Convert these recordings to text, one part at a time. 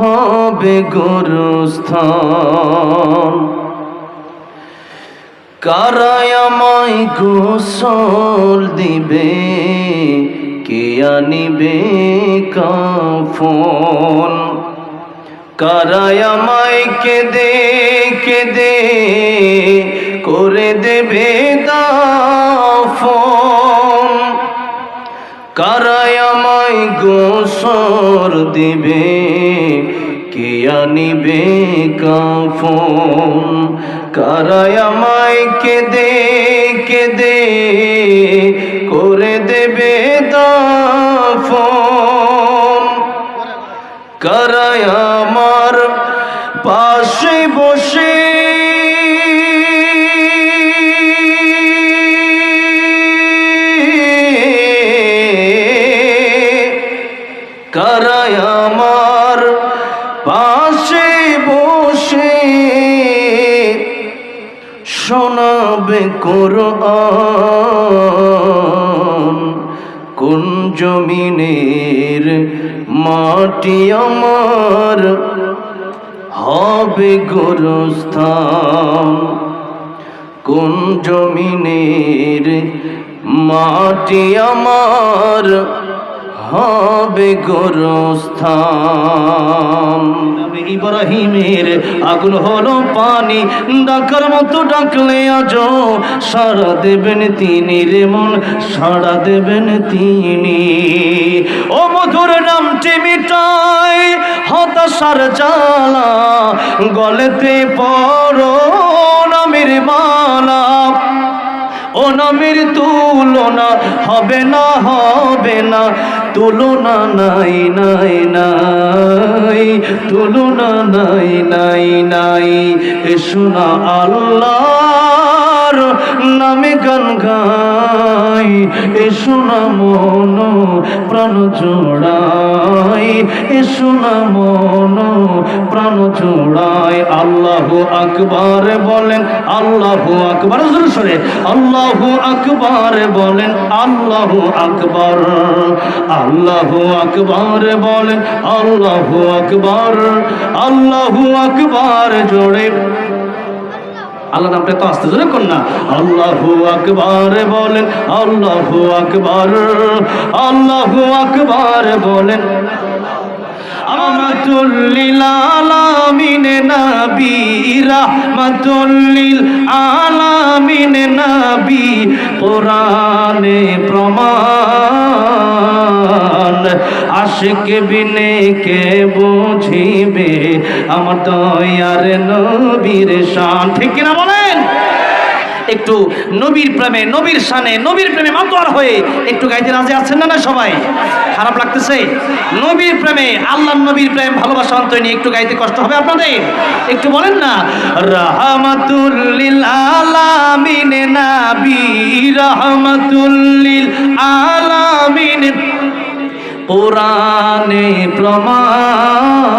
হবে গোরস্থান। কারায় গোসল দিবে? কে আনিবে কাফন? কারায় আমায় কেঁদে কেঁদে করে দেবে দাফন গোসর দিবে? কে আনিবে কাফন? কারায় আমায় কেঁদে কেঁদে করে দেবে দাফন? কারায় আমার পাশে বসে কারায় আমার পাশে বসে শোনাবে কোরআন। কোন জমিনের মাটি আমার? হবে গোরস্থান। কোন জমিনের মাটি আমার? হবে গোরস্থান। ইব্রাহিমের আগুন হলো পানি, ডাকার মতো ডাকলে আজ সারা দেবেন তিনি রে মন সারা দেবেন তিনি। ও মধুর নামটি মিটাই হতাশার জ্বালা, গলেতে পড়ো নামের মালা। ও নামের তুলনা হবে না হবে না, তুলনা নাই নাই নাই, তুলনা নাই নাই নাই। এসো না আল্লাহর নামে গান গাই। এসো না মন, প্রাণ জোড়াই। এসো না মন, প্রাণ জোড়াই। আল্লাহ আকবার বলেন, আল্লাহ আকবার। সরে আল্লাহ আকবার বলেন, আল্লাহ আকবার। আল্লাহ আকবার বলেন, আল্লাহ আকবার। আল্লাহ আকবার জোরে। আল্লাহ নামটা তো আসতে জোরে কর না। আল্লাহু আকবার বলেন, আল্লাহু আকবার আল্লাহু আকবার বলেন। রহমাতুল্লিল আলামিন নাবীরা রহমাতুল্লিল আলামিন নাবী কোরআনে প্রমাণ। আশিক বিনে কে বুঝিবে? আমার দয়ার নবীর শান। ঠিক কিনা বলেন? একটু নবীর প্রেমে, নবীর শানে, নবীর প্রেমে মাতোয়ার হয়ে একটু গাইতে রাজি আছেন না না সবাই? খারাপ লাগতেছে? নবীর প্রেমে, আল্লাহ নবীর প্রেম, ভালোবাসা অন্তর নিয়ে একটু গাইতে কষ্ট হবে আপনাদের? একটু বলেন না, রাহমাতুল্লিল আলামিন নাবি, রাহমাতুল্লিল আলামিন কোরআনে প্রমাণ।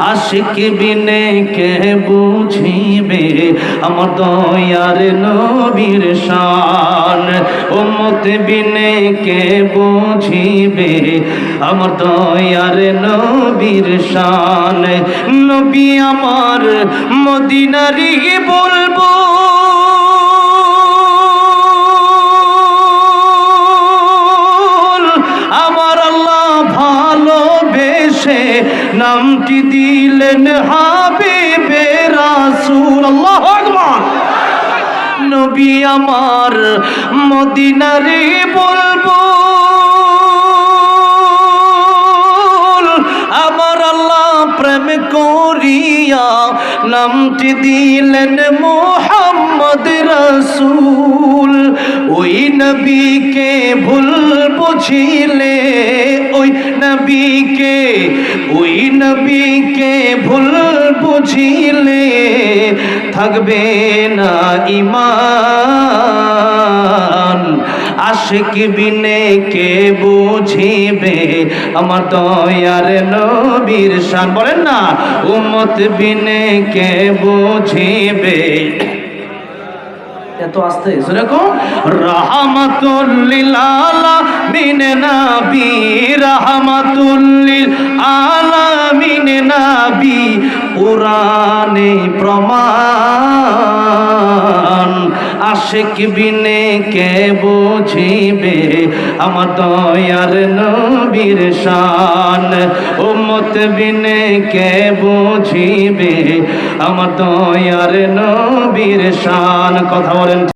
আশিক বিনে কে বুঝিবে? আমার দয়ার নবীর শান। উম্মত বিনে কে বুঝিবে? আমার দয়ার নবীর শান। নবী আমার মদিনারি বলব নামটি দিলেন হাবিবে রাসূল আল্লাহু আকবার। নবী আমার মদিনারে বলব আমার আল্লাহ প্রেম করিয়া নামটি দিলেন মোহাম্মদ রসুল। ওই নবীকে ভুল বুঝিলে ওই নবীকে, ওই নবীকে ভুল বুঝিলে থাকবে না ইমান আশিক বিনে কে বুঝিবে আমার দয়ার নবীর শান। বলেন না, উম্মত বিনে কে বুঝিবে? এত আস্তে সেরকম রাহমাতুল্লিল আলামিন নবী, রাহমাতুল্লিল আলামিন নবী পুরানে প্রমাণ। আশিক বিনে কে বুঝিবে? আমার দয়ার নবীর শান। উম্মত বিনে কে বুঝিবে? আমার দয়ার নবীর শান। কথা বলেন।